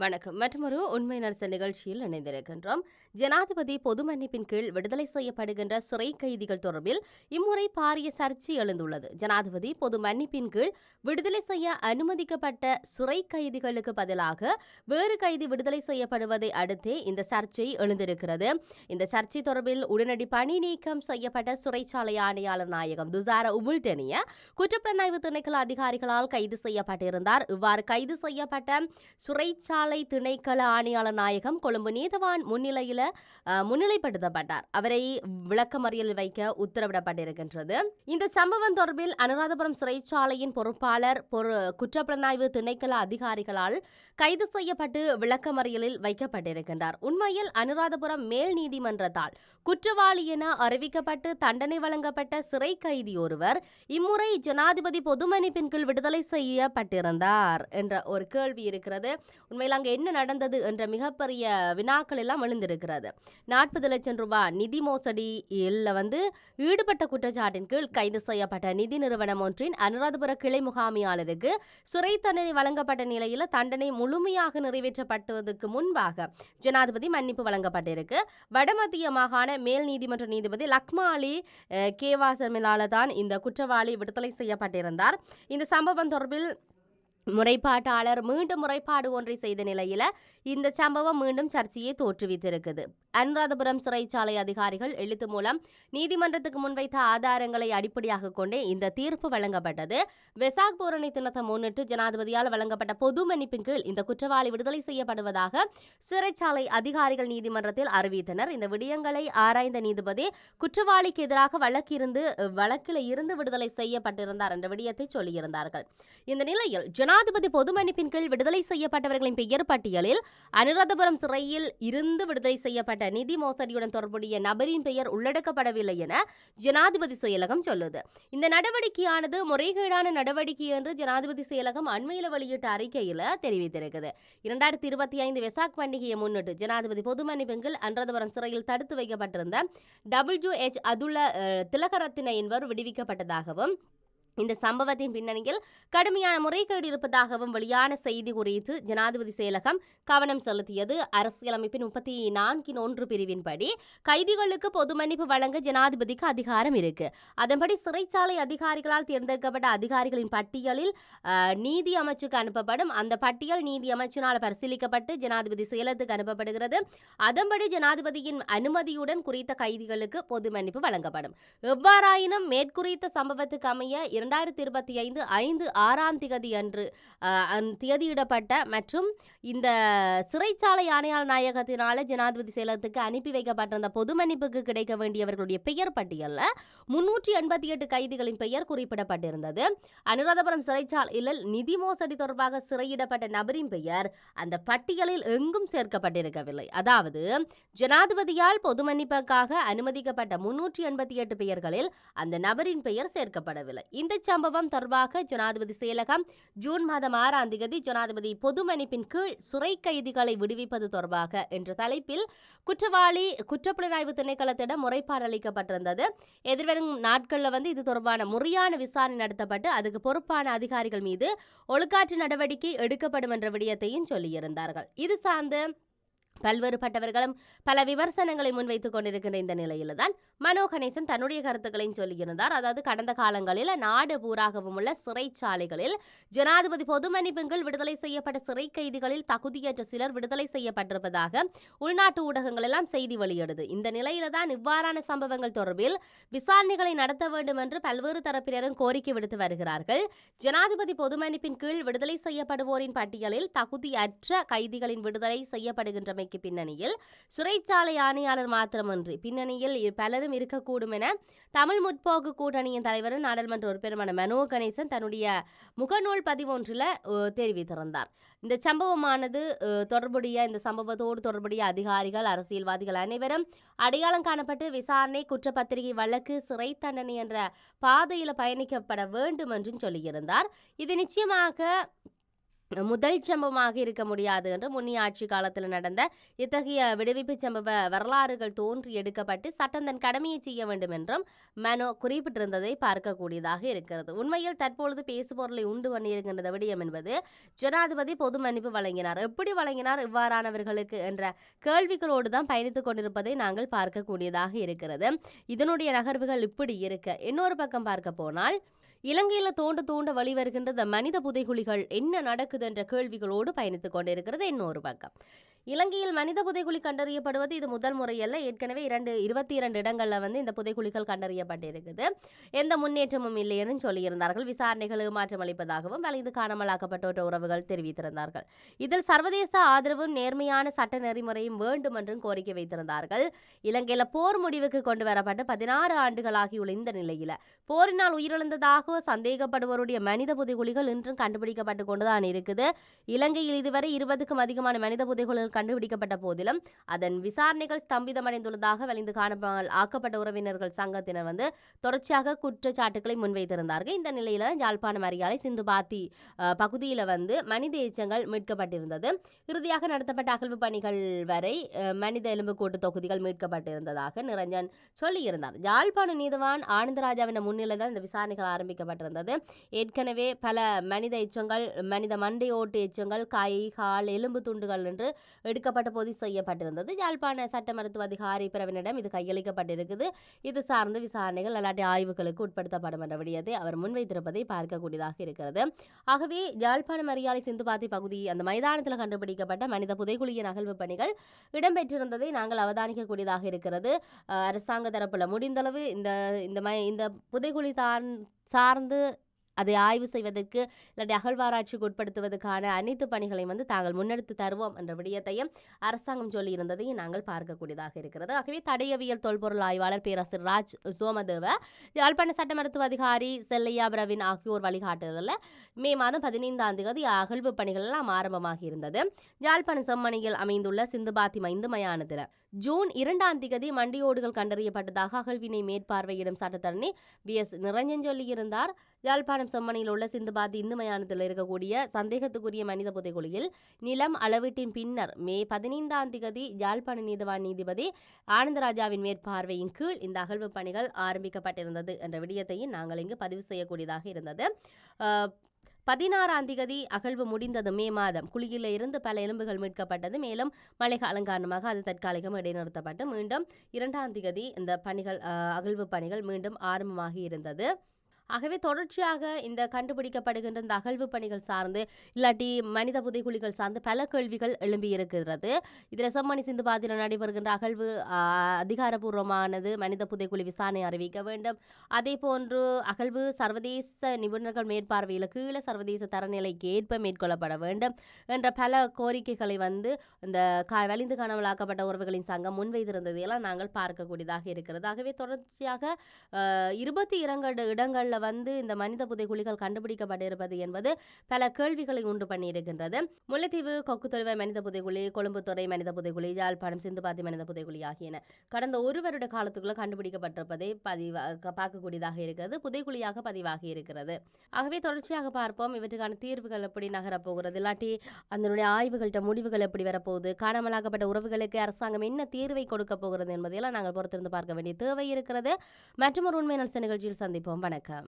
வணக்கம். மற்றொரு உண்மை நடத்த நிகழ்ச்சியில் இணைந்திருக்கின்றோம். ஜனாதிபதி பொது மன்னிப்பின் கீழ் விடுதலை செய்யப்படுகின்ற சிறை கைதிகள் தொடர்பில் இம்முறை பாரிய சர்ச்சை எழுந்துள்ளது. ஜனாதிபதி பொது மன்னிப்பின் கீழ் விடுதலை செய்ய அனுமதிக்கப்பட்ட சிறை கைதிகளுக்கு பதிலாக வேறு கைதி விடுதலை செய்யப்படுவதை அடுத்தே இந்த சர்ச்சை எழுந்திருக்கிறது. இந்த சர்ச்சை தொடர்பில் உடனடி பணி நீக்கம் செய்யப்பட்ட சிறைச்சாலை ஆணையாளர் நாயகம் துசார உபுல்டெனிய குற்றப்புலனாய்வு திணைக்கள அதிகாரிகளால் கைது செய்யப்பட்டிருந்தார். இவ்வாறு கைது செய்யப்பட்ட சிறைச்சாலை திணைக்கள ஆணையாளர் நாயகம் கொழும்பு நீதவான் முன்னிலையில முன்னிலைப்படுத்தப்பட்டார். அவரை விளக்கமறியல் வைக்க உத்தரவிடப்பட்டிருக்கின்றது. இந்த சம்பவம் தொடர்பில் அனுராதபுரம் சிறைச்சாலையின் பொறுப்பாளர் பொறு குற்றப்புலனாய்வு திணைக்கள அதிகாரிகளால் கைது செய்யப்பட்டு விளக்கமறியலில் வைக்கப்பட்டிருக்கின்றார். உண்மையில் அனுராதபுரம் மேல் நீதிமன்றத்தால் குற்றவாளி என அறிவிக்கப்பட்டு தண்டனை வழங்கப்பட்ட சிறை கைதி ஒருவர் இம்முறை ஜனாதிபதி பொதுமன்னிப்பின் கீழ் விடுதலை செய்யப்பட்டிருந்தார் என்ற ஒரு கேள்வி இருக்கிறது. உண்மையில் அங்கே என்ன நடந்தது என்ற மிகப்பெரிய வினாக்கள் எல்லாம் எழுந்திருக்கிறது. நாற்பது லட்சம் ரூபாய் நிதி மோசடியில் வந்து ஈடுபட்ட குற்றச்சாட்டின் கீழ் கைது செய்யப்பட்ட நிதி நிறுவனம் ஒன்றின் அனுராதபுர கிளை முகாமியாளருக்கு சிறை தண்டனை வழங்கப்பட்ட நிலையில் தண்டனை முழுமையாக நிறைவேற்றப்பட்டதுக்கு முன்பாக ஜனாதிபதி மன்னிப்பு வழங்கப்பட்டிருக்கு. வடமத்திய மாகாண மேல் நீதிமன்ற நீதிபதி லக்மா அலி கேவாசமிலால தான் இந்த குற்றவாளி விடுதலை செய்யப்பட்டிருந்தார். இந்த சம்பவம் தொடர்பில் முறைப்பாட்டாளர் மீண்டும் முறைப்பாடு ஒன்றை செய்த நிலையில இந்த சம்பவம் மீண்டும் சர்ச்சையை தோற்றுவித்திருக்குது. அனுராதபுரம் சிறைச்சாலை அதிகாரிகள் எழுத்து மூலம் நீதிமன்றத்துக்கு முன்வைத்த ஆதாரங்களை அடிப்படையாக கொண்டே இந்த தீர்ப்பு வழங்கப்பட்டது. வெசாக் பூரணி தினத்தை முன்னிட்டு ஜனாதிபதியால் வழங்கப்பட்ட பொது மன்னிப்பின் கீழ் இந்த குற்றவாளி விடுதலை செய்யப்படுவதாக சிறைச்சாலை அதிகாரிகள் நீதிமன்றத்தில் அறிவித்தனர். இந்த விடயங்களை ஆராய்ந்த நீதிபதி குற்றவாளிக்கு எதிராக வழக்கிருந்து வழக்கில் இருந்து விடுதலை செய்யப்பட்டிருந்தார் என்ற விடயத்தை சொல்லியிருந்தார்கள். இந்த நிலையில் ஜனாதிபதி பொது மன்னிப்பின் கீழ் விடுதலை செய்யப்பட்டவர்களின் பெயர் பட்டியலில் அனுராதபுரம் சிறையில் இருந்து விடுதலை செய்யப்பட்ட நிதி மோசடியுடன் தொடர்புடைய நபரின் பெயர் உள்ளடக்கப்படவில்லை என ஜனாதிபதி செயலகம் சொல்லுது. இந்த நடவடிக்கையானது முறைகேடான நடவடிக்கை என்று ஜனாதிபதி செயலகம் அண்மையில் வெளியிட்ட அறிக்கையில் தெரிவித்திருக்குது. இரண்டாயிரத்தி இருபத்தி ஐந்து வெசாக் பண்டிகையை முன்னிட்டு ஜனாதிபதி பொது மன்னிப்பின் கீழ் சிறையில் தடுத்து வைக்கப்பட்டிருந்த டபிள்யூ எச் அதுல திலகரத்தின என்பவர் விடுவிக்கப்பட்டதாகவும் இந்த சம்பவத்தின் பின்னணியில் கடுமையான முறைகேடு இருப்பதாகவும் வெளியான செய்தி குறித்து ஜனாதிபதி செயலகம் கவனம் செலுத்தியது. அரசியலமைப்பின் முப்பத்தி நான்கின் ஒன்று பிரிவின்படி கைதிகளுக்கு பொது மன்னிப்பு வழங்க ஜனாதிபதிக்கு அதிகாரம் இருக்கு. அதன்படி சிறைச்சாலை அதிகாரிகளால் தேர்ந்தெடுக்கப்பட்ட அதிகாரிகளின் பட்டியலில் நீதி அமைச்சுக்கு அனுப்பப்படும். அந்த பட்டியல் நீதி அமைச்சினால் பரிசீலிக்கப்பட்டு ஜனாதிபதி செயலத்துக்கு அனுப்பப்படுகிறது. அதன்படி ஜனாதிபதியின் அனுமதியுடன் குறித்த கைதிகளுக்கு பொது மன்னிப்பு வழங்கப்படும். எவ்வாறாயினும் மேற்குறித்த சம்பவத்துக்கு அமைய இரண்டாயிரத்தி இருபத்தி ஐந்து ஐந்து ஆறாம் திகதி அன்று தியதியிடப்பட்ட மற்றும் இந்த சிறைச்சாலை ஆணையாளர் நாயகத்தினால ஜனாதிபதி செயலகத்துக்கு அனுப்பி வைக்கப்பட்டிருந்த பொது மன்னிப்புக்கு கிடைக்க வேண்டியவர்களுடைய பெயர் பட்டியலில் முன்னூற்றி எண்பத்தி எட்டு கைதிகளின் பெயர் குறிப்பிடப்பட்டிருந்தது. அனுராதபுரம் சிறைச்சாலையில் நிதி மோசடி தொடர்பாக சிறையிடப்பட்ட நபரின் பெயர் அந்த பட்டியலில் எங்கும் சேர்க்கப்பட்டிருக்கவில்லை. அதாவது ஜனாதிபதியால் பொது மன்னிப்புக்காக அனுமதிக்கப்பட்ட முன்னூற்றி எண்பத்தி எட்டு பெயர்களில் அந்த நபரின் பெயர் சேர்க்கப்படவில்லை. இந்த சம்பவம் தொடர்பாக ஜனாதிபதி செயலகம் ஜூன் மாதம் ஆறாம் தேதி ஜனாதிபதி பொது மன்னிப்பின் கீழ் சிறை கைதிகளை விடுவிப்பது தொடர்பாக என்ற தலைப்பில் குற்றவாளி குற்றப்புலனாய்வு திணைக்களத்திடம் முறைப்பாடு அளிக்கப்பட்டிருந்தது. எதிர்வரும் நாட்களில் வந்து இது தொடர்பான முறையான விசாரணை நடத்தப்பட்டு அதுக்கு பொறுப்பான அதிகாரிகள் மீது ஒழுக்காற்று நடவடிக்கை எடுக்கப்படும் என்ற விடயத்தையும் சொல்லியிருந்தார்கள். இது சார்ந்து பல்வேறுபட்டவர்களும் பல விமர்சனங்களை முன்வைத்துக் கொண்டிருக்கின்ற இந்த நிலையில தான் மனோ கணேசன் தன்னுடைய கருத்துக்களையும் சொல்லியிருந்தார். அதாவது கடந்த காலங்களில் நாடு பூராகவும் உள்ள சிறைச்சாலைகளில் ஜனாதிபதி பொது மன்னிப்புகள் விடுதலை செய்யப்பட்ட சிறை கைதிகளில் தகுதியற்ற சிலர் விடுதலை செய்யப்பட்டிருப்பதாக உள்நாட்டு ஊடகங்கள் எல்லாம் செய்தி வெளியிடுது. இந்த நிலையில தான் இவ்வாறான சம்பவங்கள் தொடர்பில் விசாரணைகளை நடத்த வேண்டும் என்று பல்வேறு தரப்பினரும் கோரிக்கை விடுத்து வருகிறார்கள். ஜனாதிபதி பொது மன்னிப்பின் கீழ் விடுதலை செய்யப்படுவோரின் பட்டியலில் தகுதியற்ற கைதிகளின் விடுதலை செய்யப்படுகின்றமை செய்யப்படுகின்றமைக்கு பின்னணியில். சுரைச்சாலை ஆணையாளர் மாத்திரமன்றி பின்னணியில் பலரும் இருக்கக்கூடும் என தமிழ் முற்போக்கு கூட்டணியின் தலைவரும் நாடாளுமன்ற உறுப்பினருமான மனோ கணேசன் தன்னுடைய முகநூல் பதிவொன்றில் தெரிவித்திருந்தார். இந்த சம்பவமானது தொடர்புடைய இந்த சம்பவத்தோடு தொடர்புடைய அதிகாரிகள் அரசியல்வாதிகள் அனைவரும் அடையாளம் காணப்பட்டு விசாரணை குற்றப்பத்திரிகை வழக்கு சிறை தண்டனை என்ற பாதையில் பயணிக்கப்பட வேண்டும் என்றும் சொல்லியிருந்தார். இது நிச்சயமாக முதல் சம்பவமாக இருக்க முடியாது என்று முன்னிய ஆட்சி காலத்தில் நடந்த இத்தகைய விடுவிப்பு சம்பவ வரலாறுகள் தோன்றி எடுக்கப்பட்டு சட்டம் தன் கடமையை செய்ய வேண்டும் என்றும் மனோ குறிப்பிட்டிருந்ததை பார்க்கக்கூடியதாக இருக்கிறது. உண்மையில் தற்பொழுது பேசுபொருளை உண்டு பண்ணியிருக்கின்றது விடயம் என்பது ஜனாதிபதி பொது மன்னிப்பு வழங்கினார். எப்படி வழங்கினார்? இவ்வாறானவர்களுக்கு என்ற கேள்விகளோடு தான் பயணித்துக் கொண்டிருப்பதை நாங்கள் பார்க்கக்கூடியதாக இருக்கிறது. இதனுடைய நகர்வுகள் இப்படி இருக்க. இன்னொரு பக்கம் பார்க்க போனால் இலங்கையில தோண்ட தோண்ட வழி வருகின்ற இந்த மனித புதைகுழிகள் என்ன நடக்குது என்ற கேள்விகளோடு பயணித்துக் கொண்டிருக்கிறது. இன்னொரு பக்கம் இலங்கையில் மனித புதைகுழி கண்டறியப்படுவது இது முதல் முறையல்ல. ஏற்கனவே இரண்டு இருபத்தி இரண்டு இடங்களில் வந்து இந்த புதைக்குழிகள் கண்டறியப்பட்டிருக்குது. எந்த முன்னேற்றமும் இல்லையென்னு சொல்லியிருந்தார்கள். விசாரணைகளுக்கு மாற்றம் அளிப்பதாகவும் வலிந்து காணாமலாக்கப்பட்டோர் உறவுகள் தெரிவித்திருந்தார்கள். இதில் சர்வதேச ஆதரவும் நேர்மையான சட்ட நெறிமுறையும் வேண்டும் என்றும் கோரிக்கை வைத்திருந்தார்கள். இலங்கையில் போர் முடிவுக்கு கொண்டு வரப்பட்டு பதினாறு ஆண்டுகளாகியுள்ள இந்த நிலையில் போரினால் உயிரிழந்ததாக சந்தேகப்படுவோருடைய மனித புதைகுழிகள் இன்றும் கண்டுபிடிக்கப்பட்டு கொண்டுதான் இருக்குது. இலங்கையில் இதுவரை இருபதுக்கும் அதிகமான மனித புதைகுழிகள் கண்டுபிடிக்கப்பட்ட போதிலும் அதன் விசாரணைகள் ஸ்தம்பிதமடைந்துள்ளதாக வலிந்து காணாமல் ஆக்கப்பட்ட உறவினர்கள் சங்கத்தினர் வந்து தொடர்ச்சியாக குற்றச்சாட்டுகளை முன்வைத்திருந்தார்கள். இந்த நிலையில யாழ்ப்பாணம் அரியாலை சிந்துபாத்தி பாத்தி பகுதியில் வந்து மனித எச்சங்கள் மீட்கப்பட்டிருந்தது. இறுதியாக நடத்தப்பட்ட அகழ்வு பணிகள் வரை மனித எலும்புக்கூட்டு தொகுதிகள் மீட்கப்பட்டிருந்ததாக நிரஞ்சன் சொல்லியிருந்தார். யாழ்ப்பாண நீதவான் ஆனந்தராஜாவின் முன்னிலை தான் இந்த விசாரணைகள் ஆரம்பிக்கப்பட்டிருந்தது. ஏற்கனவே பல மனித எச்சங்கள் மனித மண்டை ஓட்டு எச்சங்கள் கை கால் எலும்பு துண்டுகள் என்று எடுக்கப்பட்ட போது செய்யப்பட்டிருந்தது. யாழ்ப்பாண சட்ட மருத்துவ அதிகாரி பிரவினிடம் இது கையளிக்கப்பட்டிருக்குது. இது சார்ந்த விசாரணைகள் அல்லாட்டி ஆய்வுகளுக்கு உட்படுத்தப்படும் என்ற விடயத்தை அவர் முன்வைத்திருப்பதை பார்க்கக்கூடியதாக இருக்கிறது. ஆகவே யாழ்ப்பாணம் அரியாலை சிந்துபாத்தி பகுதி அந்த மைதானத்தில் கண்டுபிடிக்கப்பட்ட மனித புதைக்குழியின் அகழ்வு பணிகள் இடம்பெற்றிருந்ததை நாங்கள் அவதானிக்கக்கூடியதாக இருக்கிறது. அரசாங்க தரப்புல முடிந்தளவு இந்த இந்த மை இந்த புதைகுழி சார்ந்து அதை ஆய்வு செய்வதற்கு இல்லாட்டி அகழ்வாராய்ச்சிக்கு உட்படுத்துவதற்கான அனைத்து பணிகளையும் வந்து தாங்கள் முன்னெடுத்து தருவோம் என்ற விடயத்தையும் அரசாங்கம் சொல்லியிருந்ததையும் நாங்கள் பார்க்கக்கூடியதாக இருக்கிறது. ஆகவே தடையவியல் தொல்பொருள் ஆய்வாளர் பேராசிரியர் ராஜ் சோமதேவ யாழ்ப்பாண சட்ட மருத்துவ அதிகாரி செல்லையா பிரவின் ஆகியோர் வழிகாட்டுதலில் மே மாதம் பதினைந்தாம் தேதி அகழ்வு பணிகள் எல்லாம் ஆரம்பமாகி இருந்தது. யாழ்ப்பாண செம்மணியில் அமைந்துள்ள சிந்துபாத்தி மைந்து மயானத்தில் ஜூன் இரண்டாம் திகதி மண்டியோடுகள் கண்டறியப்பட்டதாக அகழ்வினை மேற்பார்வையிடும் சட்டத்தரணி வி எஸ் நிரஞ்சன் சொல்லியிருந்தார். யாழ்ப்பாணம் செம்மணியில் உள்ள சிந்துபாத் இந்து மயானத்தில் இருக்கக்கூடிய சந்தேகத்துக்குரிய மனித புதைகுழியில் நிலம் அளவீட்டின் பின்னர் மே பதினைந்தாம் திகதி யாழ்ப்பாண நீதிவான் நீதிபதி ஆனந்தராஜாவின் மேற்பார்வையின் கீழ் இந்த அகழ்வு பணிகள் ஆரம்பிக்கப்பட்டிருந்தது என்ற விடயத்தையும் நாங்கள் இங்கு பதிவு செய்யக்கூடியதாக இருந்தது. பதினாறாம் திகதி அகழ்வு முடிந்தது மே மாதம். குழியில இருந்து பல எலும்புகள் மீட்கப்பட்டது. மேலும் மழை காலம் காரணமாக அது தற்காலிகம் இடைநிறுத்தப்பட்டு மீண்டும் இரண்டாம் திகதி இந்த பணிகள் அகழ்வு பணிகள் மீண்டும் ஆரம்பமாகி இருந்தது. ஆகவே தொடர்ச்சியாக இந்த கண்டுபிடிக்கப்படுகின்ற இந்த அகழ்வு பணிகள் சார்ந்து இல்லாட்டி மனித புதைக்குழிகள் சார்ந்து பல கேள்விகள் எழும்பி இருக்கிறது. இதில் செம்மணி சிந்து பாதையில் நடைபெறுகின்ற அகழ்வு அதிகாரபூர்வமானது மனித புதைக்குழி விசாரணை அறிவிக்க வேண்டும். அதே போன்று அகழ்வு சர்வதேச நிபுணர்கள் மேற்பார்வையில் கீழே சர்வதேச தரநிலைக்கு ஏற்ப மேற்கொள்ளப்பட வேண்டும் என்ற பல கோரிக்கைகளை வந்து இந்த கா வலிந்து காணாமலாக்கப்பட்ட உறவுகளின் சங்கம் முன்வைத்திருந்ததையெல்லாம் நாங்கள் பார்க்கக்கூடியதாக இருக்கிறது. ஆகவே தொடர்ச்சியாக இருபத்தி இரண்டு இடங்களில் வந்து இந்த மனித புதைகுழிகள் கண்டுபிடிக்கப்பட்டிருப்பது என்பது பல கேள்விகளை உண்டு பண்ணியிருக்கின்றது. முல்லைத்தீவு கொக்குத்தொழுவை மனித புதைகுழி கொழும்புத்துறை மனித புதைகுழி யாழ்ப்பாணம் சிந்துபாத்தி மனித புதைகுழி ஆகியன கடந்த ஒரு வருட காலத்துக்குள்ள கண்டுபிடிக்கப்பட்டிருப்பதை பதிவாக பார்க்கக்கூடியதாக இருக்கிறது புதைகுழியாக பதிவாகி இருக்கிறது. ஆகவே தொடர்ச்சியாக பார்ப்போம் இவற்றுக்கான தீர்வுகள் எப்படி நகரப் போகிறது இல்லாட்டி அதனுடைய ஆய்வுகள்கிட்ட முடிவுகள் எப்படி வரப்போகுது காணாமலாக்கப்பட்ட உறவுகளுக்கு அரசாங்கம் என்ன தீர்வை கொடுக்க போகிறது என்பதையெல்லாம் நாங்கள் பொறுத்திருந்து பார்க்க வேண்டிய தேவை இருக்கிறது. மற்றும் ஒரு உண்மை நலச நிகழ்ச்சியில் சந்திப்போம். வணக்கம்.